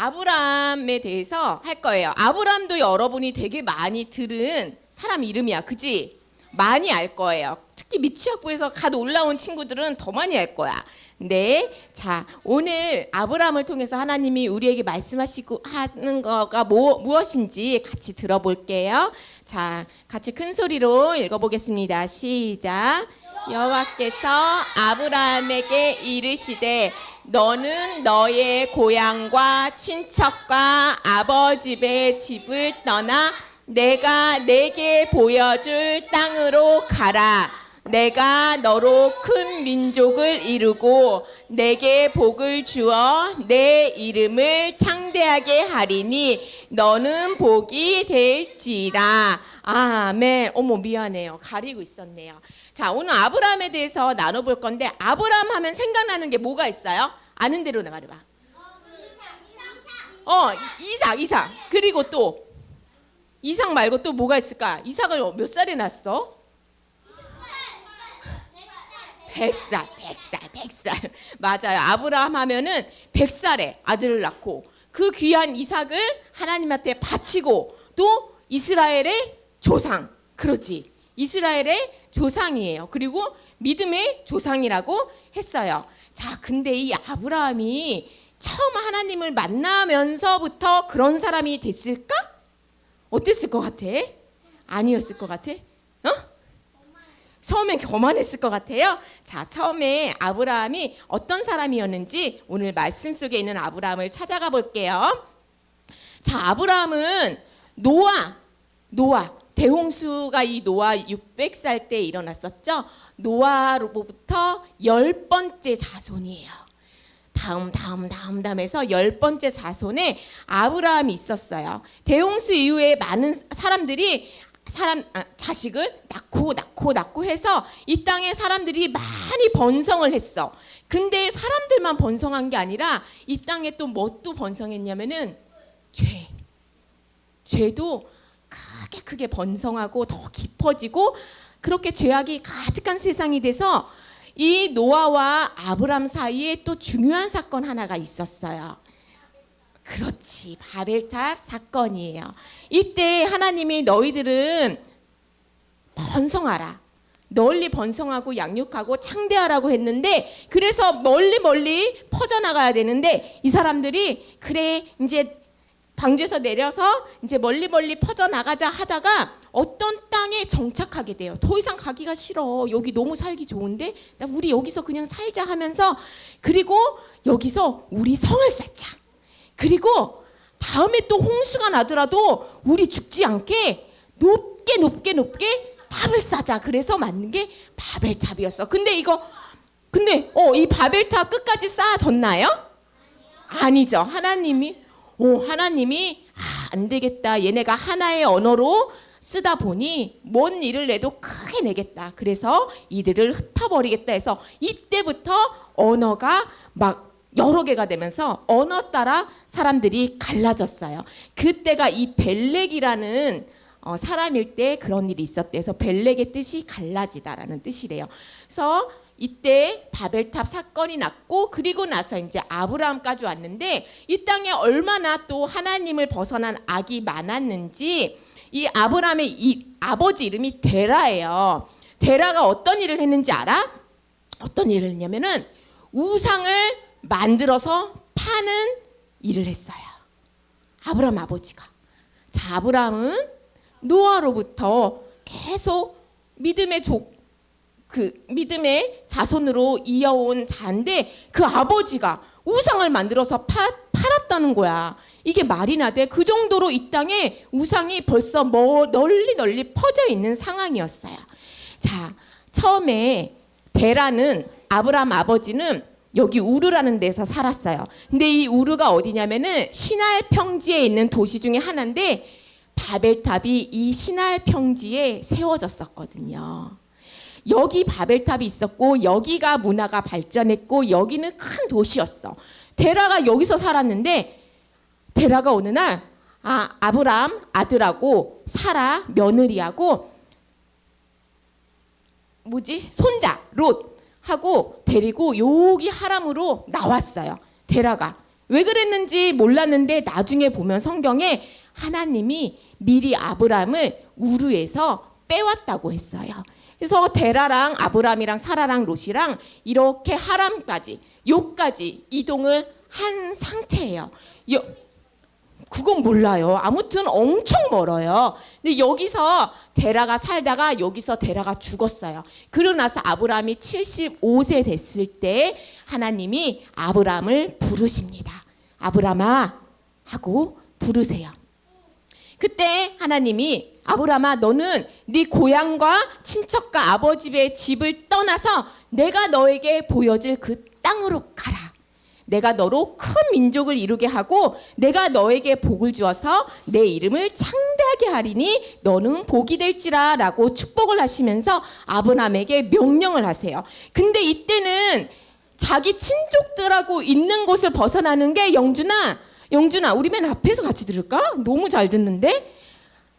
아브람에 대해서 할 거예요. 아브람도 여러분이 되게 많이 들은 사람 이름이야. 그지? 많이 알 거예요. 특히 미취학부에서 갓 올라온 친구들은 더 많이 알 거야. 네. 자, 오늘 아브람을 통해서 하나님이 우리에게 말씀하시고 하는 거가 뭐, 무엇인지 같이 들어볼게요. 자, 같이 큰 소리로 읽어보겠습니다. 시작. 여호와께서 아브라함에게 이르시되 너는 너의 고향과 친척과 아버지의 집을 떠나 내가 내게 보여줄 땅으로 가라. 내가 너로 큰 민족을 이루고 내게 복을 주어 내 이름을 창대하게 하리니 너는 복이 될지라. 아멘. 어머 미안해요. 가리고 있었네요. 자, 오늘 아브라함에 대해서 나눠볼 건데 아브라함 하면 생각나는 게 뭐가 있어요? 아는 대로 말해봐. 어, 이삭, 이삭. 그리고 또 이삭 말고 또 뭐가 있을까? 이삭을 몇 살에 낳았어? 백살, 백살, 백살. 맞아요. 아브라함 하면은 백살에 아들을 낳고 그 귀한 이삭을 하나님한테 바치고 또 이스라엘의 조상. 그렇지. 이스라엘의 조상이에요. 그리고 믿음의 조상이라고 했어요. 자, 근데 이 아브라함이 처음 하나님을 만나면서부터 그런 사람이 됐을까? 어땠을 것 같아? 아니었을 것 같아? 어? 처음엔 교만했을 것 같아요. 자, 처음에 아브라함이 어떤 사람이었는지 오늘 말씀 속에 있는 아브라함을 찾아가 볼게요. 자, 아브라함은 노아, 노아, 대홍수가 이 노아 600살 때 일어났었죠. 노아로부터 열 번째 자손이에요. 다음 다음 다음 다음에서 열 번째 자손에 아브라함이 있었어요. 대홍수 이후에 많은 사람들이 사람 아, 자식을 낳고 낳고 낳고 해서 이 땅에 사람들이 많이 번성을 했어. 근데 사람들만 번성한 게 아니라 이 땅에 또뭐또 번성했냐면은 죄. 죄도 크게 크게 번성하고 더 깊어지고 그렇게 죄악이 가득한 세상이 돼서 이 노아와 아브람 사이에 또 중요한 사건 하나가 있었어요. 그렇지 바벨탑 사건이에요. 이때 하나님이 너희들은 번성하라. 널리 번성하고 양육하고 창대하라고 했는데 그래서 멀리 멀리 퍼져나가야 되는데 이 사람들이 그래 이제 방주에서 내려서 이제 멀리 멀리 퍼져 나가자 하다가 어떤 땅에 정착하게 돼요. 더 이상 가기가 싫어. 여기 너무 살기 좋은데 나 우리 여기서 그냥 살자 하면서 그리고 여기서 우리 성을 쌓자. 그리고 다음에 또 홍수가 나더라도 우리 죽지 않게 높게 높게 높게 탑을 쌓자. 그래서 만든 게 바벨탑이었어. 근데 이거 근데 어 이 바벨탑 끝까지 쌓아졌나요? 아니죠. 하나님이 오 하나님이 아, 안 되겠다. 얘네가 하나의 언어로 쓰다 보니 뭔 일을 내도 크게 내겠다. 그래서 이들을 흩어버리겠다 해서 이때부터 언어가 막 여러 개가 되면서 언어 따라 사람들이 갈라졌어요. 그때가 이 벨렉이라는 어, 사람일 때 그런 일이 있었대서 벨렉의 뜻이 갈라지다라는 뜻이래요. 그래서 이때 바벨탑 사건이 났고 그리고 나서 이제 아브라함까지 왔는데 이 땅에 얼마나 또 하나님을 벗어난 악이 많았는지 이 아브라함의 이 아버지 이름이 데라예요. 데라가 어떤 일을 했는지 알아? 어떤 일을 했냐면은 우상을 만들어서 파는 일을 했어요. 아브라함 아버지가. 자, 아브라함은 노아로부터 계속 믿음의 족, 그 믿음의 자손으로 이어온 자인데 그 아버지가 우상을 만들어서 파, 팔았다는 거야. 이게 말이나 돼? 그 정도로 이 땅에 우상이 벌써 뭐 널리 널리 퍼져 있는 상황이었어요. 자, 처음에 데라는 아브라함 아버지는 여기 우르라는 데서 살았어요. 근데 이 우르가 어디냐면은 신할 평지에 있는 도시 중에 하나인데 바벨탑이 이 신할 평지에 세워졌었거든요. 여기 바벨탑이 있었고 여기가 문화가 발전했고 여기는 큰 도시였어. 데라가 여기서 살았는데 데라가 어느 날 아, 아브람 아들하고 사라 며느리하고 뭐지 손자 롯 하고 데리고 여기 하람으로 나왔어요. 데라가 왜 그랬는지 몰랐는데 나중에 보면 성경에 하나님이 미리 아브람을 우르에서 빼왔다고 했어요. 그래서 데라랑 아브람이랑 사라랑 롯이랑 이렇게 하람까지 요까지 이동을 한 상태예요. 요, 그건 몰라요. 아무튼 엄청 멀어요. 근데 여기서 데라가 살다가 여기서 데라가 죽었어요. 그러고 나서 아브람이 75세 됐을 때 하나님이 아브람을 부르십니다. 아브람아 하고 부르세요. 그때 하나님이 아브람아 너는 네 고향과 친척과 아버지 의 집을 떠나서 내가 너에게 보여줄 그 땅으로 가라. 내가 너로 큰 민족을 이루게 하고 내가 너에게 복을 주어서 내 이름을 창대하게 하리니 너는 복이 될지라라고 축복을 하시면서 아브람에게 명령을 하세요. 근데 이때는 자기 친족들하고 있는 곳을 벗어나는 게 영준아, 영준아, 우리 맨 앞에서 같이 들을까? 너무 잘 듣는데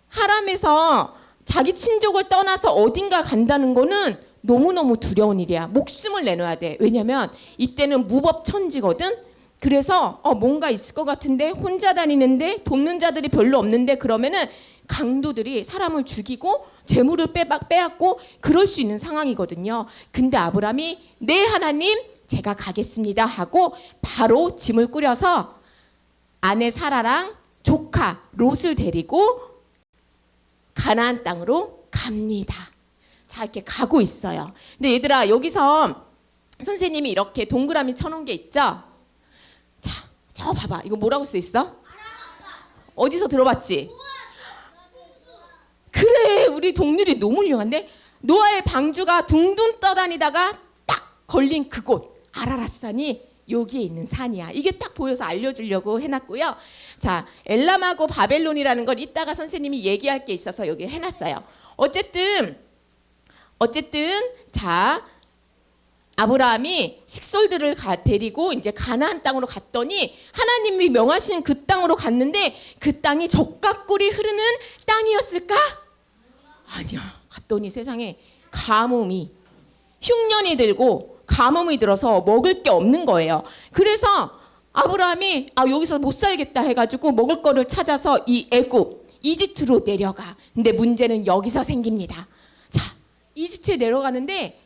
하람에서 자기 친족을 떠나서 어딘가 간다는 거는 너무너무 두려운 일이야. 목숨을 내놔야 돼. 왜냐면 이때는 무법천지거든. 그래서 어 뭔가 있을 것 같은데 혼자 다니는데 돕는 자들이 별로 없는데 그러면은 강도들이 사람을 죽이고 재물을 빼박 빼앗고 그럴 수 있는 상황이거든요. 근데 아브람이 네 하나님 제가 가겠습니다 하고 바로 짐을 꾸려서 아내 사라랑 조카 롯을 데리고 가나안 땅으로 갑니다. 자 이렇게 가고 있어요. 근데 얘들아 여기서 선생님이 이렇게 동그라미 쳐놓은 게 있죠? 자, 저 봐봐. 이거 뭐라고 써 있어? 어디서 들어봤지? 그래, 우리 동률이 너무 훌륭한데 노아의 방주가 둥둥 떠다니다가 딱 걸린 그곳 아라라산이 여기에 있는 산이야. 이게 딱 보여서 알려주려고 해놨고요. 자, 엘람하고 바벨론이라는 걸 이따가 선생님이 얘기할 게 있어서 여기 해놨어요. 어쨌든 어쨌든 자 아브라함이 식솔들을 가, 데리고 이제 가나안 땅으로 갔더니 하나님이 명하신 그 땅으로 갔는데 그 땅이 젖과 꿀이 흐르는 땅이었을까? 아니야. 갔더니 세상에 가뭄이 흉년이 들고 가뭄이 들어서 먹을 게 없는 거예요. 그래서 아브라함이 아 여기서 못 살겠다 해가지고 먹을 거를 찾아서 이 애굽 이집트로 내려가. 근데 문제는 여기서 생깁니다. 자 이집트에 내려가는데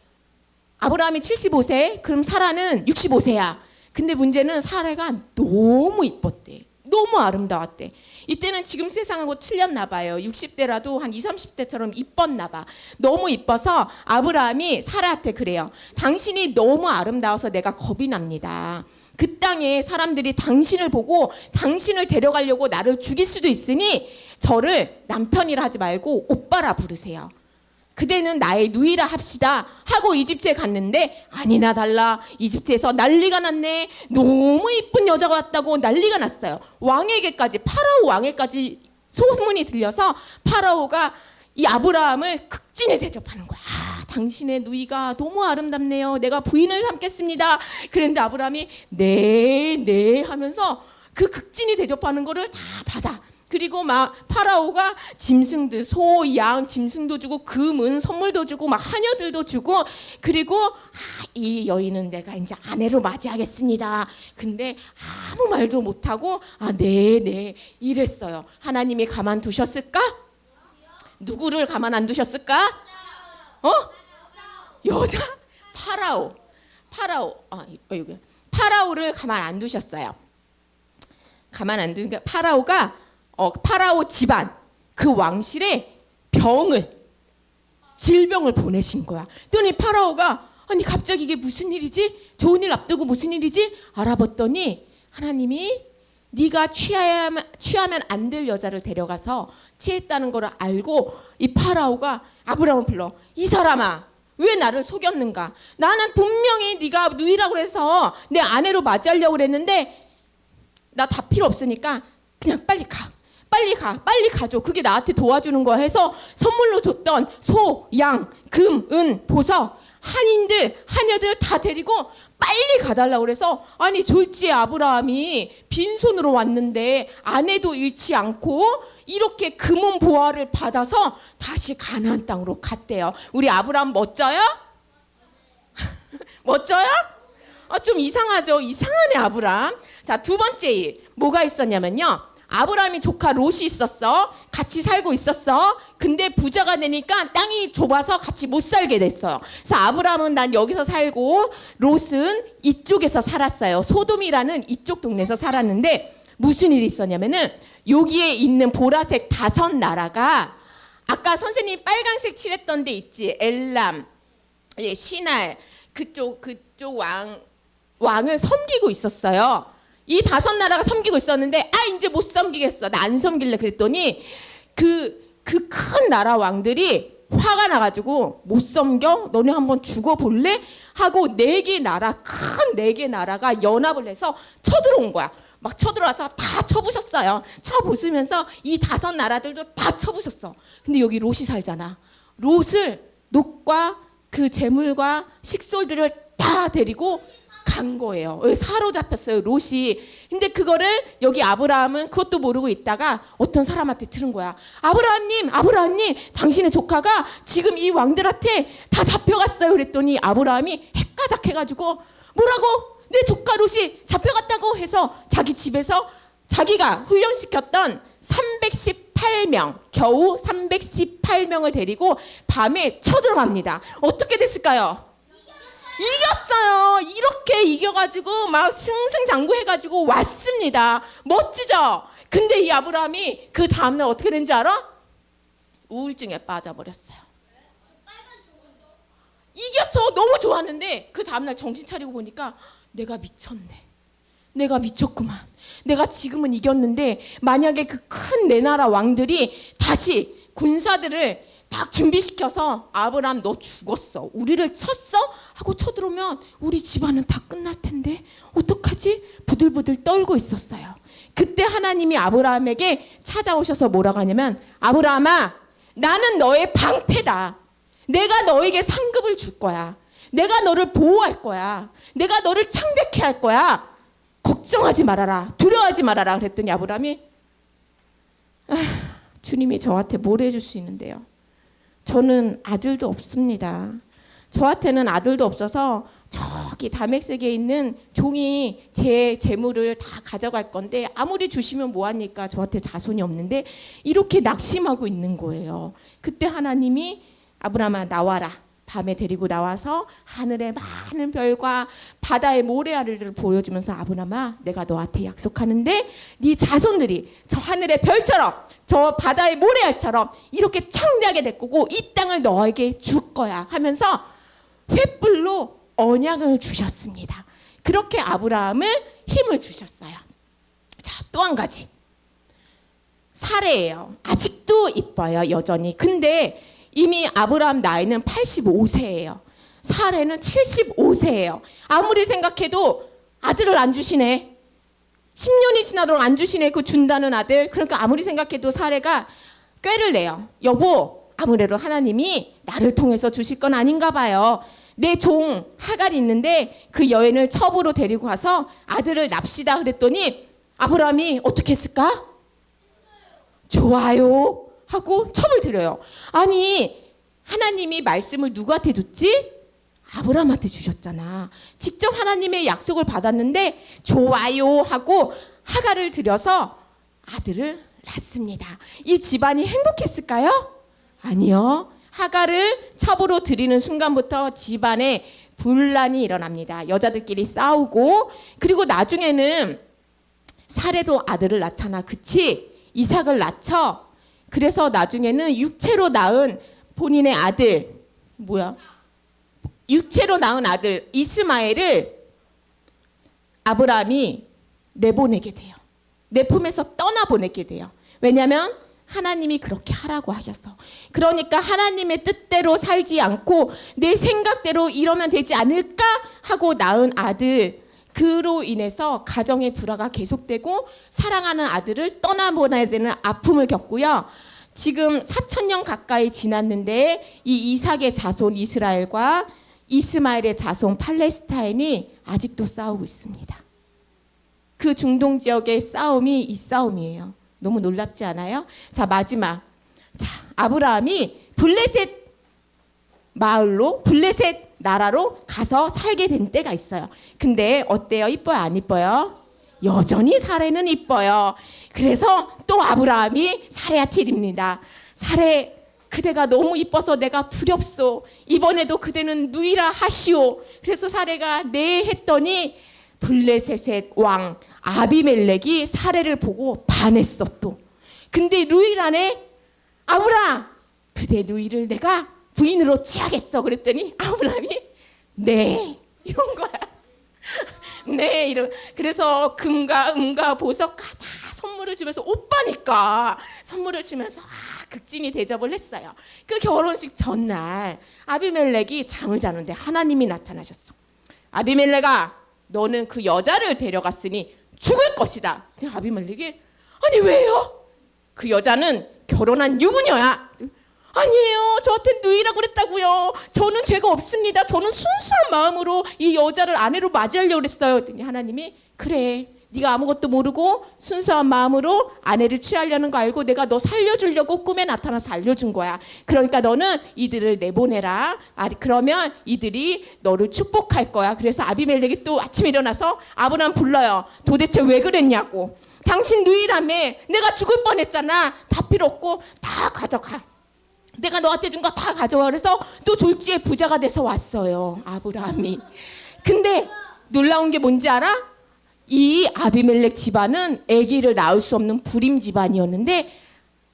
아브라함이 75세, 그럼 사라는 65세야. 근데 문제는 사라가 너무 이뻤대. 너무 아름다웠대. 이때는 지금 세상하고 틀렸나 봐요. 60대라도 한 20, 30대처럼 이뻤나 봐. 너무 이뻐서 아브라함이 사라한테 그래요. 당신이 너무 아름다워서 내가 겁이 납니다. 그 땅에 사람들이 당신을 보고 당신을 데려가려고 나를 죽일 수도 있으니 저를 남편이라 하지 말고 오빠라 부르세요. 그대는 나의 누이라 합시다 하고 이집트에 갔는데 아니나 달라. 이집트에서 난리가 났네. 너무 이쁜 여자가 왔다고 난리가 났어요. 왕에게까지 파라오 왕에까지 소문이 들려서 파라오가 이 아브라함을 극진히 대접하는 거야. 아, 당신의 누이가 너무 아름답네요. 내가 부인을 삼겠습니다. 그런데 아브라함이 네네 하면서 그 극진히 대접하는 거를 다 받아 그리고 막 파라오가 짐승들 소, 양, 짐승도 주고 금은 선물도 주고 막 하녀들도 주고 그리고 아, 이 여인은 내가 이제 아내로 맞이하겠습니다. 근데 아무 말도 못 하고 아, 네, 네 이랬어요. 하나님이 가만 두셨을까? 누구를 가만 안 두셨을까? 어? 여자 파라오. 파라오. 아, 여기. 파라오를 가만 안 두셨어요. 가만 안 두니까 파라오가 어, 파라오 집안 그 왕실에 병을 질병을 보내신 거야. 그랬더니 파라오가 아니 갑자기 이게 무슨 일이지? 좋은 일 앞두고 무슨 일이지? 알아봤더니 하나님이 네가 취하면 취하면 안 될 여자를 데려가서 취했다는 걸 알고 이 파라오가 아브라함을 불러 이 사람아 왜 나를 속였는가? 나는 분명히 네가 누이라고 해서 내 아내로 맞이하려고 그랬는데 나 다 필요 없으니까 그냥 빨리 가. 빨리 가, 빨리 가줘. 그게 나한테 도와주는 거야 해서 선물로 줬던 소, 양, 금, 은, 보석, 한인들, 하녀들 다 데리고 빨리 가달라고 그래서 아니 졸지 아브라함이 빈손으로 왔는데 아내도 잃지 않고 이렇게 금은 보화를 받아서 다시 가나안 땅으로 갔대요. 우리 아브라함 멋져요? 멋져요? 어, 좀 이상하죠. 이상하네 아브람. 자두 번째 일 뭐가 있었냐면요. 아브라함이 조카 롯이 있었어. 같이 살고 있었어. 근데 부자가 되니까 땅이 좁아서 같이 못 살게 됐어요. 그래서 아브라함은 난 여기서 살고 롯은 이쪽에서 살았어요. 소돔이라는 이쪽 동네에서 살았는데 무슨 일이 있었냐면은 여기에 있는 보라색 다섯 나라가 아까 선생님이 빨간색 칠했던 데 있지. 엘람, 예, 신할 그쪽 그쪽 왕 왕을 섬기고 있었어요. 이 다섯 나라가 섬기고 있었는데 아 이제 못 섬기겠어. 나 안 섬길래 그랬더니 그 그 큰 나라 왕들이 화가 나가지고 못 섬겨 너네 한번 죽어볼래 하고 네 개 나라 큰 네 개 나라가 연합을 해서 쳐들어온 거야. 막 쳐들어와서 다 쳐부셨어요. 쳐부수면서 이 다섯 나라들도 다 쳐부셨어. 근데 여기 롯이 살잖아. 롯을 롯과 그 재물과 식솔들을 다 데리고 간 거예요. 예, 사로잡혔어요, 롯이. 근데 그거를 여기 아브라함은 그것도 모르고 있다가 어떤 사람한테 들은 거야. 아브라함님, 아브라함님, 당신의 조카가 지금 이 왕들한테 다 잡혀갔어요. 그랬더니 아브라함이 헷가닥 해가지고 뭐라고? 내 조카 롯이 잡혀갔다고 해서 자기 집에서 자기가 훈련시켰던 318명, 겨우 318명을 데리고 밤에 쳐들어갑니다. 어떻게 됐을까요? 이겼어요. 이렇게 이겨가지고 막 승승장구해가지고 왔습니다. 멋지죠? 근데 이 아브라함이 그 다음날 어떻게 된지 알아? 우울증에 빠져버렸어요. 이겼죠. 너무 좋았는데 그 다음날 정신 차리고 보니까 내가 미쳤네. 내가 미쳤구만. 내가 지금은 이겼는데 만약에 그 큰 내 나라 왕들이 다시 군사들을 딱 준비시켜서 아브라함 너 죽었어. 우리를 쳤어? 하고 쳐들어오면 우리 집안은 다 끝날 텐데 어떡하지? 부들부들 떨고 있었어요. 그때 하나님이 아브라함에게 찾아오셔서 뭐라고 하냐면 아브라함아 나는 너의 방패다. 내가 너에게 상급을 줄 거야. 내가 너를 보호할 거야. 내가 너를 창백해 할 거야. 걱정하지 말아라. 두려워하지 말아라. 그랬더니 아브라함이 아, 주님이 저한테 뭘 해줄 수 있는데요. 저는 아들도 없습니다. 저한테는 아들도 없어서 저기 다맥색에 있는 종이 제 재물을 다 가져갈 건데 아무리 주시면 뭐합니까? 저한테 자손이 없는데 이렇게 낙심하고 있는 거예요. 그때 하나님이 아브라함아 나와라. 밤에 데리고 나와서 하늘의 많은 별과 바다의 모래알을 보여주면서 아브라함아 내가 너한테 약속하는데 네 자손들이 저 하늘의 별처럼 저 바다의 모래알처럼 이렇게 창대하게 될 거고 이 땅을 너에게 줄 거야 하면서 횃불로 언약을 주셨습니다. 그렇게 아브라함을 힘을 주셨어요. 자, 또 한 가지. 사례예요. 아직도 이뻐요, 여전히. 근데 이미 아브라함 나이는 85세예요. 사례는 75세예요. 아무리 생각해도 아들을 안 주시네. 10년이 지나도록 안 주시네. 그 준다는 아들. 그러니까 아무리 생각해도 사례가 꾀를 내요. 여보, 아무래도 하나님이 나를 통해서 주실 건 아닌가 봐요. 내 종 하갈이 있는데 그 여인을 첩으로 데리고 가서 아들을 납시다 그랬더니 아브라함이 어떻게 했을까? 좋아요 하고 첩을 드려요. 아니 하나님이 말씀을 누구한테 줬지? 아브라함한테 주셨잖아. 직접 하나님의 약속을 받았는데 좋아요 하고 하갈을 들여서 아들을 낳습니다. 이 집안이 행복했을까요? 아니요. 하갈을 첩으로 들이는 순간부터 집안에 분란이 일어납니다. 여자들끼리 싸우고 그리고 나중에는 사례도 아들을 낳잖아. 그치? 이삭을 낳죠. 그래서 나중에는 육체로 낳은 본인의 아들 뭐야? 육체로 낳은 아들 이스마엘을 아브라함이 내보내게 돼요. 내 품에서 떠나보내게 돼요. 왜냐하면 하나님이 그렇게 하라고 하셔서. 그러니까 하나님의 뜻대로 살지 않고 내 생각대로 이러면 되지 않을까 하고 낳은 아들 그로 인해서 가정의 불화가 계속되고 사랑하는 아들을 떠나보내야 되는 아픔을 겪고요. 지금 4천 년 가까이 지났는데 이 이삭의 자손 이스라엘과 이스마엘의 자손 팔레스타인이 아직도 싸우고 있습니다. 그 중동 지역의 싸움이 이 싸움이에요. 너무 놀랍지 않아요? 자 마지막 자 아브라함이 블레셋 마을로 블레셋 나라로 가서 살게 된 때가 있어요. 근데 어때요? 이뻐요? 안 이뻐요? 여전히 사례는 이뻐요. 그래서 또 아브라함이 사레아틸입니다. 사레 그대가 너무 이뻐서 내가 두렵소. 이번에도 그대는 누이라 하시오. 그래서 사례가 네 했더니 블레셋의 왕 아비멜렉이 사례를 보고 반했어 또. 근데 루이라네 아브라 그대 누이를 내가 부인으로 취하겠어 그랬더니 아브라함이 네 이런 거야. 네 이런 그래서 금과 은과 보석과 다 선물을 주면서 오빠니까 선물을 주면서 아, 극진히 대접을 했어요. 그 결혼식 전날 아비멜렉이 잠을 자는데 하나님이 나타나셨어. 아비멜렉아 너는 그 여자를 데려갔으니 죽을 것이다. 아비멜렉이 아니 왜요? 그 여자는 결혼한 유부녀야. 아니에요. 저한테 누이라고 그랬다고요. 저는 죄가 없습니다. 저는 순수한 마음으로 이 여자를 아내로 맞이하려고 그랬어요. 하나님이 그래. 네가 아무것도 모르고 순수한 마음으로 아내를 취하려는 거 알고 내가 너 살려주려고 꿈에 나타나서 알려준 거야. 그러니까 너는 이들을 내보내라. 아, 그러면 이들이 너를 축복할 거야. 그래서 아비멜렉이 또 아침에 일어나서 아브라함 불러요. 도대체 왜 그랬냐고. 당신 누이라며 내가 죽을 뻔했잖아. 다 필요 없고 다 가져가. 내가 너한테 준 거 다 가져와 그래서 또 졸지에 부자가 돼서 왔어요 아브라함이 근데 놀라운 게 뭔지 알아? 이 아비멜렉 집안은 아기를 낳을 수 없는 불임 집안이었는데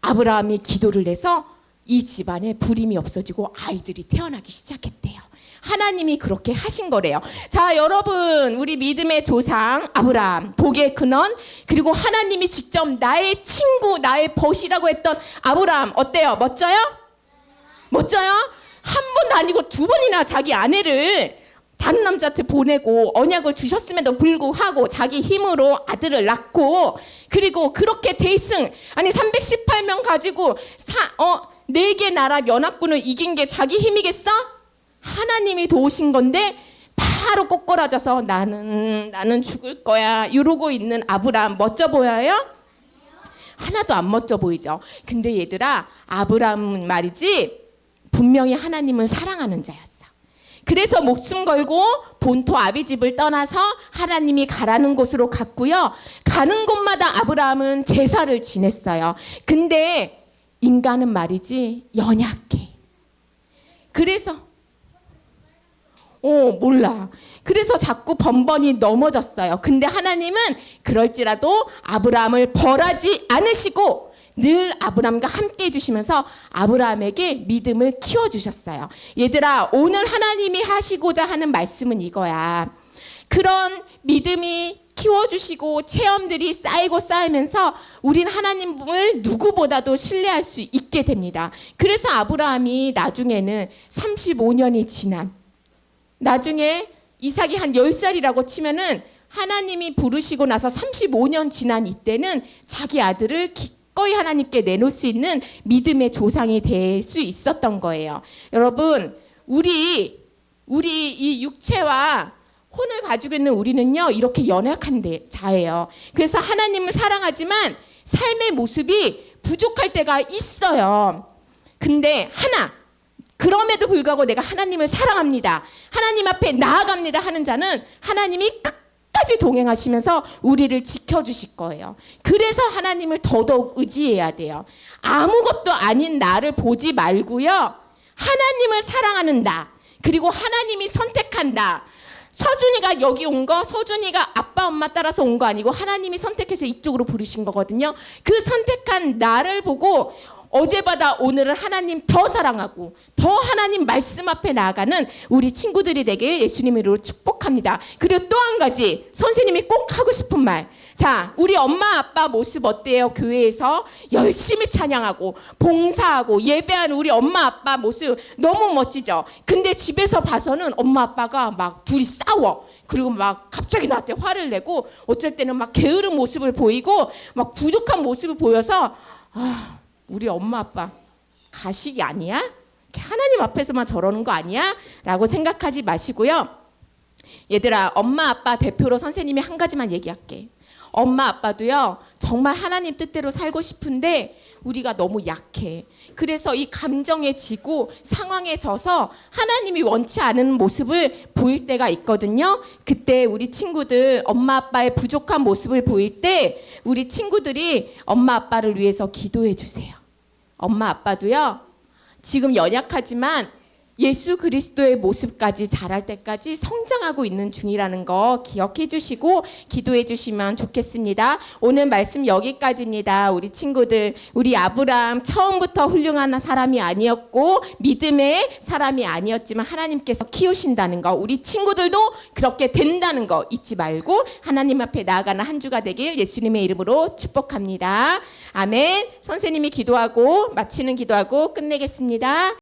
아브라함이 기도를 해서 이 집안에 불임이 없어지고 아이들이 태어나기 시작했대요. 하나님이 그렇게 하신 거래요. 자, 여러분, 우리 믿음의 조상 아브라함, 복의 근원, 그리고 하나님이 직접 나의 친구, 나의 벗이라고 했던 아브라함 어때요? 멋져요? 멋져요? 한 번도 아니고 두 번이나 자기 아내를 다른 남자한테 보내고 언약을 주셨음에도 불구하고 자기 힘으로 아들을 낳고 그리고 그렇게 대승 아니 318명 가지고 사어네 개 나라 연합군을 이긴 게 자기 힘이겠어? 하나님이 도우신 건데 바로 꼬꾸라져서 나는 나는 죽을 거야 이러고 있는 아브라함 멋져 보여요? 하나도 안 멋져 보이죠. 근데 얘들아 아브라함은 말이지 분명히 하나님을 사랑하는 자였어. 그래서 목숨 걸고 본토 아비 집을 떠나서 하나님이 가라는 곳으로 갔고요. 가는 곳마다 아브라함은 제사를 지냈어요. 근데 인간은 말이지 연약해. 그래서 어, 몰라. 그래서 자꾸 번번이 넘어졌어요. 근데 하나님은 그럴지라도 아브라함을 벌하지 않으시고 늘 아브라함과 함께 해주시면서 아브라함에게 믿음을 키워주셨어요. 얘들아, 오늘 하나님이 하시고자 하는 말씀은 이거야. 그런 믿음이 키워주시고 체험들이 쌓이고 쌓이면서 우린 하나님을 누구보다도 신뢰할 수 있게 됩니다. 그래서 아브라함이 나중에는 35년이 지난 나중에 이삭이 한 10살이라고 치면은 하나님이 부르시고 나서 35년 지난 이때는 자기 아들을 기 꺼이 하나님께 내놓을 수 있는 믿음의 조상이 될 수 있었던 거예요. 여러분, 우리 우리 이 육체와 혼을 가지고 있는 우리는요 이렇게 연약한 데, 자예요. 그래서 하나님을 사랑하지만 삶의 모습이 부족할 때가 있어요. 근데 하나 그럼에도 불구하고 내가 하나님을 사랑합니다. 하나님 앞에 나아갑니다 하는 자는 하나님이 끝 까지 동행하시면서 우리를 지켜주실 거예요. 그래서 하나님을 더더욱 의지해야 돼요. 아무것도 아닌 나를 보지 말고요. 하나님을 사랑하는 나, 그리고 하나님이 선택한 나. 서준이가 여기 온 거, 서준이가 아빠, 엄마 따라서 온 거 아니고 하나님이 선택해서 이쪽으로 부르신 거거든요. 그 선택한 나를 보고 어제보다 오늘은 하나님 더 사랑하고 더 하나님 말씀 앞에 나아가는 우리 친구들이 되게 예수님 이름으로 축복합니다. 그리고 또 한 가지 선생님이 꼭 하고 싶은 말. 자, 우리 엄마 아빠 모습 어때요? 교회에서 열심히 찬양하고 봉사하고 예배하는 우리 엄마 아빠 모습 너무 멋지죠. 근데 집에서 봐서는 엄마 아빠가 막 둘이 싸워. 그리고 막 갑자기 나한테 화를 내고 어쩔 때는 막 게으른 모습을 보이고 막 부족한 모습을 보여서 아, 우리 엄마 아빠 가식이 아니야? 하나님 앞에서만 저러는 거 아니야? 라고 생각하지 마시고요. 얘들아, 엄마 아빠 대표로 선생님이 한 가지만 얘기할게. 엄마 아빠도요 정말 하나님 뜻대로 살고 싶은데 우리가 너무 약해. 그래서 이 감정에 지고 상황에 져서 하나님이 원치 않은 모습을 보일 때가 있거든요. 그때 우리 친구들 엄마 아빠의 부족한 모습을 보일 때 우리 친구들이 엄마 아빠를 위해서 기도해 주세요. 엄마 아빠도요. 지금 연약하지만 예수 그리스도의 모습까지 자랄 때까지 성장하고 있는 중이라는 거 기억해 주시고 기도해 주시면 좋겠습니다. 오늘 말씀 여기까지입니다. 우리 친구들, 우리 아브람 처음부터 훌륭한 사람이 아니었고 믿음의 사람이 아니었지만 하나님께서 키우신다는 거, 우리 친구들도 그렇게 된다는 거 잊지 말고 하나님 앞에 나아가는 한 주가 되길 예수님의 이름으로 축복합니다. 아멘. 선생님이 기도하고 마치는 기도하고 끝내겠습니다.